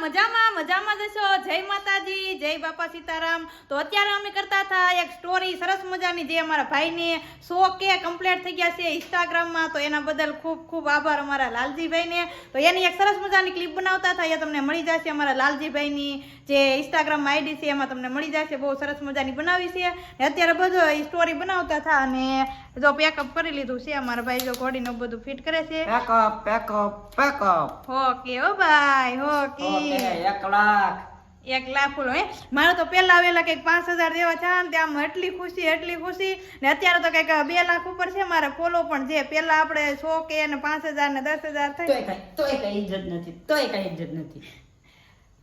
મજામાં મજામાં જશો જય માતાજી જય બાપા સીતારામ. તો અત્યારે અમે કરતા હતા એક સ્ટોરી સરસ મજાની જે અમારા ભાઈને સો કે કમ્પ્લીટ થઈ ગયા છે ઇન્સ્ટાગ્રામમાં તો એના બદલ ખૂબ ખૂબ આભાર અમારા લાલજીભાઈને. તો એની એક સરસ મજાની ક્લિપ બનાવતા હતા એ તમને મળી જશે. અમારા લાલજીભાઈની જે ઇન્સ્ટાગ્રામ આઈડી છે એમાં તમને મળી જશે. બહુ સરસ મજાની બનાવી છે. અત્યારે બધો સ્ટોરી બનાવતા હતા અને જો પેકઅપ કરી લીધું છે. અમારા ભાઈ જો ઘોડીને બધું ફિટ કરે છે. Pack up pack up pack up okay ઓ ભાઈ ઓકે એક લાખ. એક લાખ ફૂલો હે? મારે તો પહેલા આવેલા કંઈક પાંચ હજાર જેવા છે ને ત્યાં એટલી ખુશી એટલી ખુશી. ને અત્યારે તો કંઈક બે લાખ ઉપર છે મારે ફોલો પણ જે પહેલા આપણે સો કે ને પાંચ હજાર ને દસ હજાર થઈ તોય કઈ તોય કઈ ઇજ્જત નથી તોય કઈ ઇજ્જત નથી.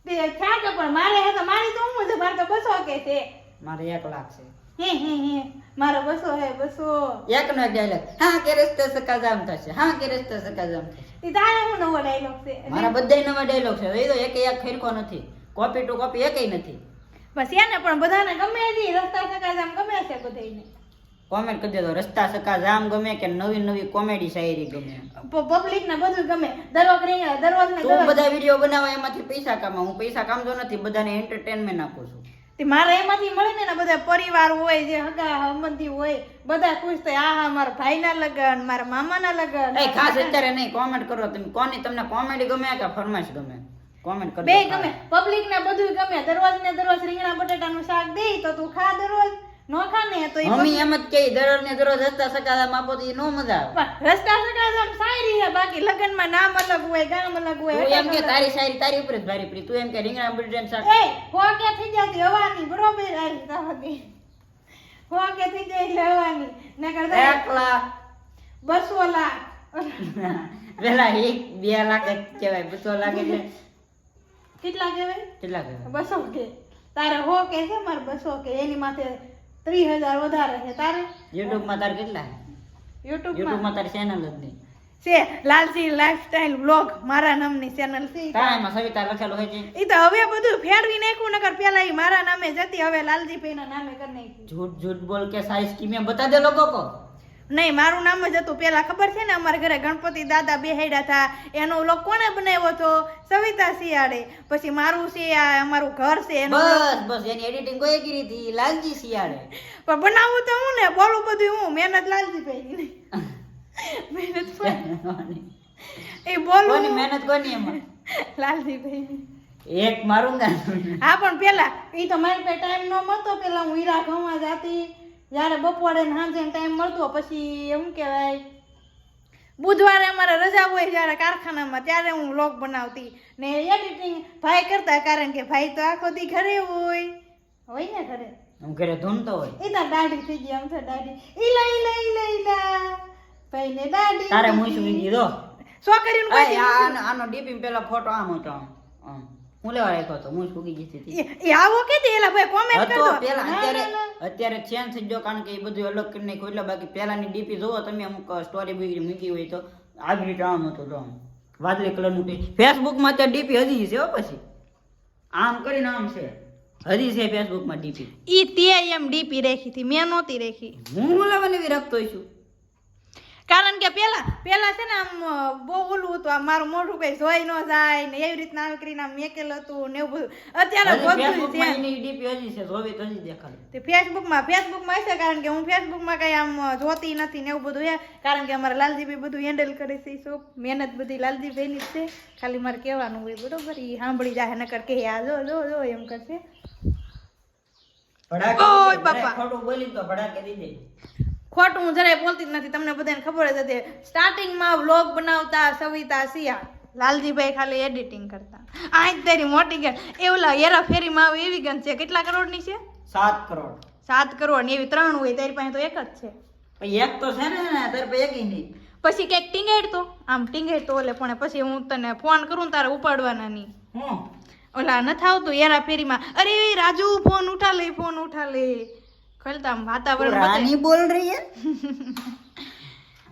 તે થયા પણ મારે હે તો મારી તો હું છે? મારે તો બસો કે છે. મારે એક લાખ છે. હે હે હે. મારો બસો હે બસો. એક નો ડાયલોગ હા કે રસ્તે સકાજામ થશે. હા કે રસ્તે સકાજામ થશે. તે તારે હું નવો ડાયલોગ છે? મારા બધાય નવા ડાયલોગ છે. એ તો એક એક ખરખો નથી. કોપી ટુ કોપી એકય નથી. બસ એને પણ બધાને ગમે છે રસ્તા સકા આમ ગમે છે બધાને કોમેન્ટ કરી દેજો. રસ્તા સકાજામ ગમે કે નવી નવી કોમેડી શાયરી ગમે? પબ્લિક ને બધું ગમે. દરરોજ રે દરરોજ ને તું બધા વીડિયો બનાવવા એમાંથી પૈસા કમાવ હું પૈસા કામતો નથી. બધાને એન્ટરટેનમેન્ટ આપું છું. તે મારે એમાંથી મળે ને ને બધા પરિવાર હોય જે હગા સંબંધી હોય બધા ખુશ થાય. આ હા મારા ભાઈના લગન મારા મામાના લગન. એ ખાસ અત્યારે નહીં કોમેન્ટ કરો તમે. કોની તમને કોમેડી ગમે કે ફરમાઈશ ગમે? કોમેન્ટ કરો બે ગમે. પબ્લિક ને બધું ગમે. દરરોજ ને દરરોજ રીંગણા બટાટાનું શાક દે તો તું ખા દરરોજ. નો ને તો મમ્મી એમ જ કહી દરરોજ ને દરરોજ રસ્તા સકાદામ આપો તો નો મજા આવે. રસ્તા સકા આમ શાયરી છે બાકી લગનમાં નામ અલગ હોય ગામ અલગ હોય તું એમ કે તારી શાયરી તારી ઉપર જ ભારી પડી. તું એમ કે રીંગણા બટેટાનું શાક. એ હોકે થઈ જતી હવાની બરોબર આવી તાવતી હોકે થઈ જાય એટલે હવાની. નકર તો એક બસો લાખ. પેલા એક બે લાખ જ કહેવાય બસો લાખ એટલે કેટલા કહેવાય? કેટલા કહેવાય? બસો કે. તારે હો કે છે મારે બસો કે. એની માથે ત્રીસ હજાર વધારે છે તારે? યુટ્યુબમાં તારે કેટલા યુટ્યુબમાં? તારી ચેનલ જ નહીં. છે લાલસી લાઈફસ્ટાઈલ બ્લોગ મારા નામની ચેનલ છે. કાયમાં સવિતા લખેલું હોય છે? ઈ તો હવે બધું ફેરવી નાખ્યું નગર પેલા ઈ મારા નામે જતી હવે લાલજી ભાઈના નામે કરી નાખ્યું. જૂઠ જૂઠ બોલ કે સાઈઝ કીમે બતા દે લોકો કો નહીં મારું નામ જ હતું પહેલાં ખબર છે ને અમારા ઘરે ગણપતિ દાદા બેહાડ્યા હતા. એનો ઓલો કોને બનાવ્યો હતો? સવિતા શિયાળે. પછી મારું છે આ અમારું ઘર છે બસ બસ એની એડિટિંગ કોઈ કરી હતી. લાલજી શિયાળે. પણ બનાવું તો હું ને બોલું બધું હું. મહેનત લાલજી ભાઈ મહેનત એ બોલું. મહેનત કોની એમાં? લાલજી ભાઈ એક મારું ના હા પણ પેલા એ તો મારી પાસે ટાઈમ ન મતો પેલા હું હીરા ઘઉં જાતી જ્યારે બપોરે ને સાંજે ટાઈમ મળતો પછી એમ કહેવાય બુધવારે અમારે રજા હોય જ્યારે કારખાનામાં ત્યારે હું વ્લોગ બનાવતી. ને એડિટિંગ ભાઈ કરતા કારણ કે ભાઈ તો આખો દી ઘરે હોય. હોય ને ઘરે? હું ઘરે ધૂનતો હોય. એ તાર દાઢી થઈ ગઈ આમ તો દાઢી. ઈલા ઈલા ઈલા ઈલા ભાઈ ને દાઢી તારે સુઈ દીધો. છોકરીનું આનો ડીપી પેલા ફોટો આમ હતો. હું લેવા રાખ્યો હતો? હું સુકી ગઈ હતી. એ- આવો કે તે એલા ભાઈ કોમેન્ટ કરજો. પેલા અત્યારે. અત્યારે ચેન્જ થઈ ગયો કારણ કે એ બધું અલગ કરીને નાખ્યું એટલે બાકી પહેલાની ડીપી જોવો તમે અમુક સ્ટોરી બીજી મૂકી હોય તો. આવી રીતે આમ હતું તો આમ. વાદળી કલરનું ફેસબુકમાં અત્યારે ડીપી હજી છે પછી. આમ કરીને આમ છે. હજી છે ફેસબુકમાં ડીપી ઈ તે એમ ડીપી રેખી હતી મેં નહોતી રેખી. હું બોલાવાની એવી રાખતો છું? કારણ કે પેલા પેલા છે ને આમ બહુ ઓલું હતું. આમ મારું મોઢું કઈ જોઈ ન જાય ને એવી રીતના આવી કરીને આમ મેકેલ હતું ને એવું બધું. અત્યારે બધું ફેસબુક છે. ડીપી હજી છે જોવી તો હજી દેખાડે તે ફેસબુકમાં ફેસબુકમાં હશે કારણ કે હું ફેસબુકમાં કઈ આમ જોતી નથી ને એવું બધું હે કારણ કે અમારે લાલજીભાઈ બધું હેન્ડલ કરે છે શું મહેનત બધી લાલજીભાઈની જ છે. ખાલી મારે કહેવાનું હોય બરોબર? એ સાંભળી જાય નકર કે આ જો જો જો એમ કરશે. ભડાકે બોલી તો ભડાકે દીધે. ખોટું હું જરાય બોલતી જ નથી તમને બધાને ખબર જ હતી સ્ટાર્ટિંગમાં વ્લોગ બનાવતા સવિતા સિયા લાલજીભાઈ ખાલી એડિટિંગ કરતા. આ જ તારી મોટી ગન એ ઓલા હેરા ફેરીમાં આવે એવી ગન છે કેટલા કરોડની છે? સાત કરોડ. સાત કરોડની એવી ત્રણ હોય તારી પાસે તો એક જ છે. એક તો છે ને તારી પાસે એક નહીં. પછી કંઈક ટીંગેડ તો આમ ટીંગેડ તો ઓલે પણ પછી હું તને ફોન કરું તારે ઉપાડવાના નહીં. ઓલા નથી આવતું હેરા ફેરીમાં અરે રાજુ ફોન ઉઠા લે ફોન ઉઠા લે ખોલતા આમ તું વાતાવરણ બતાય. રાની બોલ રહી હે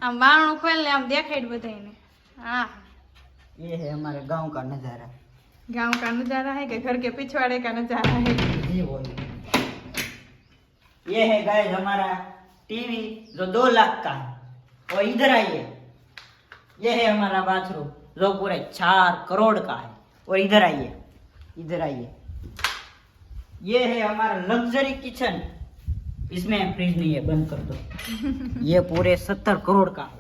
આમ વાણું ખોલ ને આમ દેખાડ બધાને હા ये है हमारे गांव का नजारा गांव का नजारा है कि घर के पिछवाड़े का नजारा है जी बोलिए ये है गाइस हमारा टीवी जो दो लाख का है और इधर आइए ये है हमारा बाथरूम जो पूरे चार करोड़ का है और इधर आइए इधर आइए ये है हमारा लग्जरी किचन इसमें फ्रिज नहीं है बंद कर दो। ये पूरे सत्तर करोड़ का है।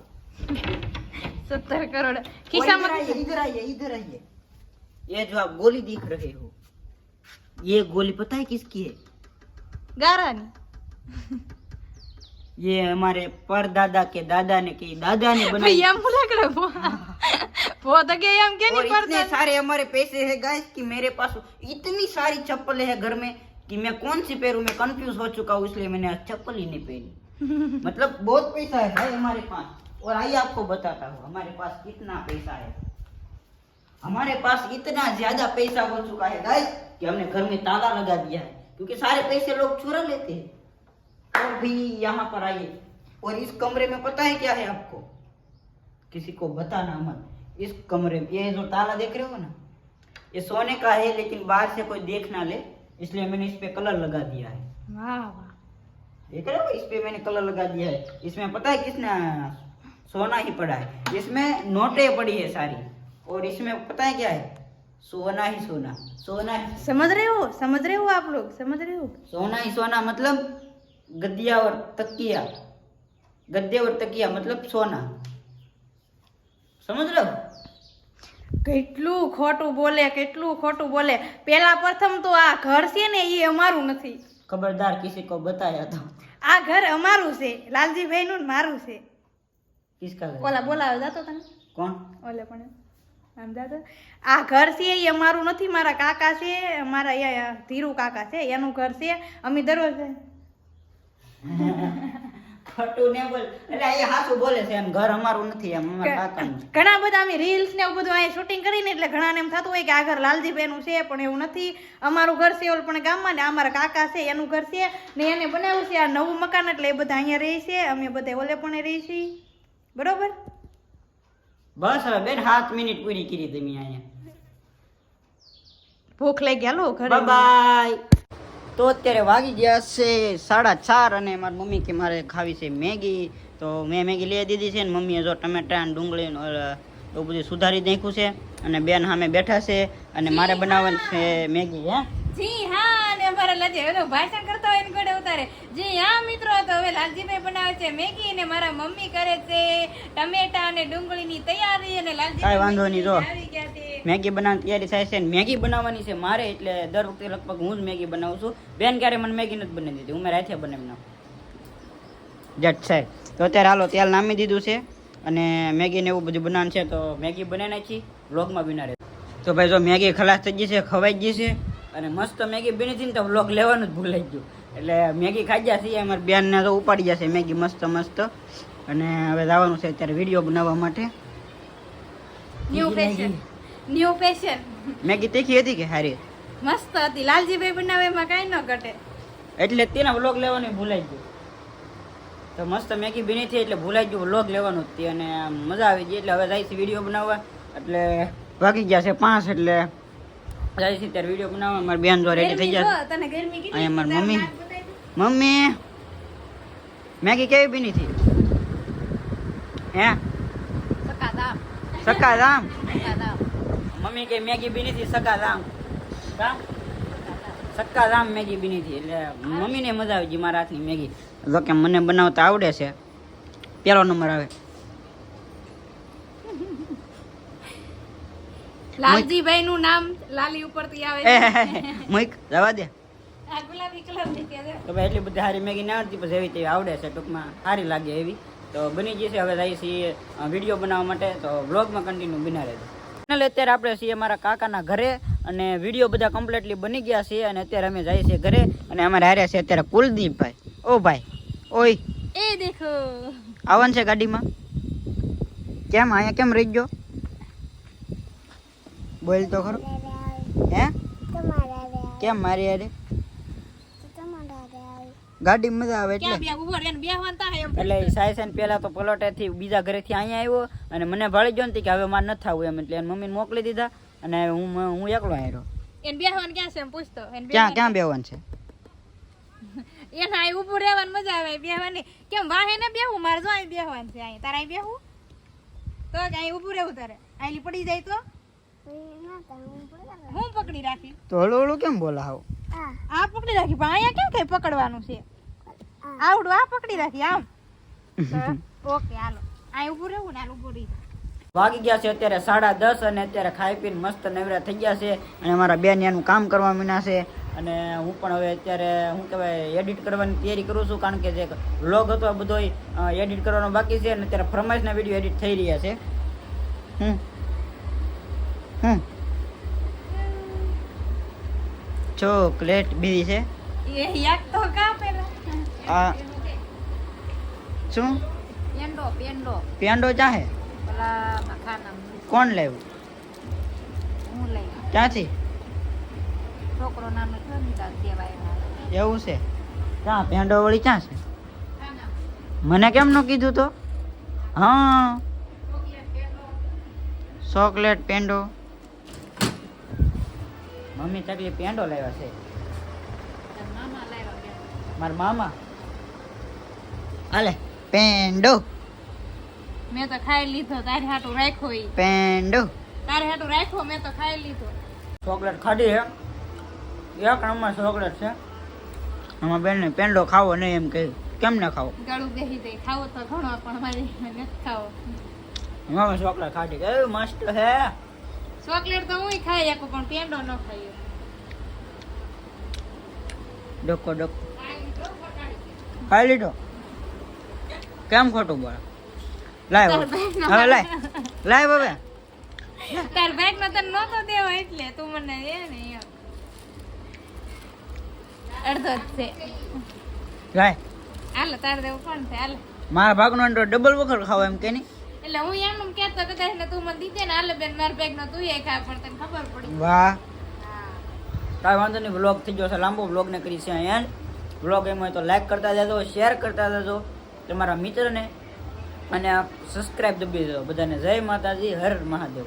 सत्तर करोड़। खिसा मत आइए इधर आइए इधर आइए। ये जो आप गोली दिख रहे हो ये गोली पता है किसकी है? गारानी। ये हमारे परदादा के दादा ने की दादा ने बनाई। हम लकड़ा वो वो तो के हम के नहीं पड़ता सारे हमारे पैसे है गाइस कि मेरे पास इतनी सारी चप्पलें हैं घर में कि मैं कौन सी पहनूं मैं कंफ्यूज हो चुका हूँ, इसलिए मैंने चप्पल ही नहीं पहनी। मतलब बहुत पैसा है भाई हमारे पास, और आइए आपको बताता हूँ, हमारे पास कितना पैसा है। हमारे पास इतना ज़्यादा पैसा हो चुका है गाइस कि हमने घर में ताला लगा दिया है, क्योंकि सारे पैसे लोग चुरा लेते हैं। और भी यहाँ पर आइए, और इस कमरे में पता है क्या है आपको? किसी को बताना मत। इस कमरे में, ये जो ताला देख रहे हो ना, ये सोने का है, लेकिन बाहर से कोई देख ना ले। इसलिए मैंने इस पे कलर लगा दिया है। देख रहे हो इस पे मैंने कलर लगा दिया है। इसमें पता है किसने सोना ही पड़ा है। इसमें नोटे पड़ी है सारी। और इसमें पता है क्या है? सोना ही सोना। सोना ही समझ रहे हो? समझ रहे हो आप लोग? समझ रहे हो? सोना ही सोना मतलब गद्दिया और तकिया। गद्दे और तकिया मतलब सोना। समझ रहे हो? કેટલું ખોટું બોલે કેટલું ખોટું બોલે. પેલા પ્રથમ તો આ ઘર છે ને એ અમારું નથી. ખબરદાર કિસી કો બતાયા તો. આ ઘર અમારું છે. લાલજીભાઈ નું મારું છે. કિસકા ઓલા બોલાવે જાતો તને? કોણ? ઓલે પણ સમજાતો આ ઘર છે એ અમારું નથી. મારા કાકા છે મારા ધીરુ કાકા છે એનું ઘર છે. અમે દરરોજ ખોટું ને બોલ. એટલે એ હાચું બોલે છે એમ. ઘર અમારું નથી એમ અમારા ઘણા બધા અમે રીલ્સ ને એવું બધું અહીંયા શૂટિંગ કરીને એટલે ઘણાને એમ થતું હોય કે આ ઘર લાલજીભાઈ નું છે પણ એવું નથી. અમારું ઘર છે ઓલ પણ ગામમાં ને અમારા કાકા છે એનું ઘર છે ને એને બનાવ્યું છે આ નવું મકાન એટલે એ બધા અહીંયા રહે છે. અમે બધા ઓલે પણ રહી છીએ. બરોબર? બસ હવે બેન સાત મિનિટ પૂરી કરી તમે અહીંયા. ભૂખ લઈ ગયા લો ઘરે બાય તો અત્યારે વાગી ગયા છે સાડા ચાર અને મારી મમ્મી કે મારે ખાવી છે મેગી. તો મેં મેગી લઈ દીધી છે ને મમ્મીએ જો ટમેટા અને ડુંગળી એવું બધું સુધારી નાખ્યું છે અને બેન સામે બેઠા છે અને મારે બનાવવાની છે મેગી હે? જી હા અને અમારા લાલજી એનો ભાષણ કરતા હોય ને ઘડે ઉતારે. જી હા મિત્રો તો હવે લાલજીભાઈ બનાવે છે મેગી ને મારા મમ્મી કરે છે ટમેટા અને ડુંગળીની તૈયારી અને લાલજી કાંઈ વાંધો નહીં, જો. આવી ગયા મેગી બનાવવાની તૈયારી થાય છે મેગી બનાવવાની છે મારે એટલે દર વખતે લગભગ હું જ મેગી બનાવું છું. બેન ક્યારે મને મેગી નથી બનાવી દીધી હું મેં રાતે બનાવી નાખું. જટ છે. તો અત્યારે હાલો તેલ નામી દીધું છે અને મેગી ને એવું બધું બનાવવાનું છે તો મેગી બનાવી નાખી વ્લોગમાં બિના રહે તો ભાઈ જો મેગી ખલાસ થઈ ગઈ છે ખવાઈ ગઈ છે અને મસ્ત મેગી બની હતી ને તો વ્લોગ લેવાનું જ ભૂલાઈ ગયું. એટલે મેગી ખાઈ જશે અમારી બેનને તો ઉપાડી જશે મેગી મસ્ત મસ્ત. અને હવે જવાનું છે અત્યારે વીડિયો બનાવવા માટે. New fashion new fashion Maggi તીખી હતી કે હારી? મસ્ત હતી. લાલજીભાઈ બનાવે એમાં કાંઈ ન ઘટે. એટલે તેના વ્લોગ લેવાનું ભૂલાઈ ગયું. તો મસ્ત મેગી બની થઈ એટલે ભૂલાઈ ગયું. વ્લોગ લેવાનું જ અને મજા આવી ગઈ. એટલે હવે જાય છે વીડિયો બનાવવા. એટલે વાગી ગયા છે પાંચ એટલે જાય છે ત્યારે વીડિયો બનાવવા. મારી બેન જો રેડી થઈ કેટલી અહીંયા મારી મમ્મી. મમ્મી મેગી કેવી બની હતી? હે? સકાદામ. સકાદામ સકાદામ. મમ્મી કે મેગી બની હતી સકારામ સક્કા રામ મેગી બની હતી એટલે મમ્મીને મજા આવી ગઈ મારા હાથની મેગી. જો કે મને બનાવતા આવડે છે. પહેલો નંબર આવે. લાલજીભાઈ નું નામ લાલી ઉપરથી આવે મુઈક જવા દે. છે. તો એટલી બધી સારી મેગી ના આવડતી પછી એવી તેવી આવડે છે ટૂંકમાં સારી લાગે એવી. તો બની જશે હવે જઈએ છીએ વીડિયો બનાવવા માટે. તો બ્લોગમાં કન્ટિન્યુ બના રહેજો. ફાઇનલ અત્યારે આપણે છીએ અમારા કાકાના ઘરે અને વીડિયો બધા કમ્પ્લીટલી બની ગયા છે અને અત્યારે અમે જઈએ છીએ ઘરે અને અમારે હાર્યા છે અત્યારે કુલદીપભાઈ. ઓ ભાઈ ઓય. એ દેખો. આવન છે ગાડીમાં? કેમ અહીંયા કેમ રહી ગયો? બોલ તો ખરો. હે? કેમ મારી હારે? ગાડી મજા આવે એટલે. એટલે સાયસન પેલા તો પલોટેથી બીજા ઘરેથી અહીંયા આવ્યો અને મને ભાળી ગયો ને કે હવે મારે નથી થવું એમ એટલે મમ્મીને મોકલી દીધા અને હું હું એકલો આવ્યો એને બેહવાનું ક્યાં છે એમ પૂછતો એને ક્યાં ક્યાં બેહવાનું છે? એના અહીં ઊભું રહેવાનું મજા આવે બેહવાની કેમ વાહે ને બેહું? મારે જો અહીં બેહવાનું છે અહીં તારે અહીં બેહું તો કે અહીં ઊભું રહેવું તારે. અહીં પડી જાય તો? હું પકડી રાખી. તો હળું હળું કેમ બોલાવ? આ પકડી રાખી પણ અહીંયા કેમ કઈ પકડવાનું છે? આવડું આ પકડી રાખી આમ. ઓકે હાલો. આ ઊભું રહેવું ને હાલ ઊભું રહી વાગી ગયા છે અત્યારે સાડા દસ અને અત્યારે ખાઈ પીને મસ્ત નવરા થઈ ગયા છે અને મારા બેન એનું કામ કરવા મીના છે. અને હું પણ હવે અત્યારે હું કહેવાય એડિટ કરવાની તૈયારી કરું છું કારણ કે જે વ્લોગ હતો આ બધો એડિટ કરવાનો બાકી છે અને અત્યારે ફરમાઈશના વીડિયો એડિટ થઈ રહ્યા છે. હમ. હમ. ચોકલેટ બીજી છે. એ યાદ તો કા પેલા? આ શું? પેંડો પેંડો. પેંડો ચાહે કોણ લેવું? હું લઈ ક્યાંથી? છોકરો નાનો છે દેવાય એવું છે? ક્યાં? પેંડો વળી ક્યાં છે? મને કેમ ન કીધું તો? હા. ચોકલેટ પેંડો. મમ્મી તકલી પેંડો લાવ્યા છે. મારા મામા? હાલે પેંડો. મેં તો ખાઈ લીધો તારે હાટું રાખ્યો ઈ. પેંડો. તારે હાટું રાખ્યો મેં તો ખાઈ લીધો. ચોકલેટ ખાધી હે? એક નંબર ચોકલેટ છે. અમારા બેનને પેંડો ખાવો નહીં એમ કહે. કેમ ના ખાવો? ગાળું બેસી જાય. ખાવો તો ઘણો પણ મારી નથી ખાવો. મામા ચોકલેટ ખાધી. કેવી મસ્ત હે. ચોકલેટ તો હું ખાઈ શકું પણ પેંડો ન ખાઈ ડોકો ડોકો. ખાઈ લીધો? કેમ ખોટું બોલે? લાય હવે. લાય. લાય હવે. તાર બેગ નો તને નતો દેવો એટલે તું મને એ ને અડધો જ છે. લાય. હાલ તાર દેવો કોણ છે? હાલ. મારા ભાગનો ડબલ વખત ખાવ એમ કે નહીં? એટલે હું એમ કેતો કદાચ ને તું મને દીધે ને આલે બેન મારા બેગ નો તું એ ખા પણ તને ખબર પડી. વાહ. કાઈ કાંઈ વાંધો નહીં વ્લોગ થઈ ગયો છે લાંબો વ્લોગ ને કરી છે એન્ડ વ્લોગ એમ હોય તો લાઈક કરતા જજો શેર કરતા જજો તમારા મિત્રને. અને સબસ્ક્રાઇબ દબી દેજો બધાને. જય માતાજી હર મહાદેવ.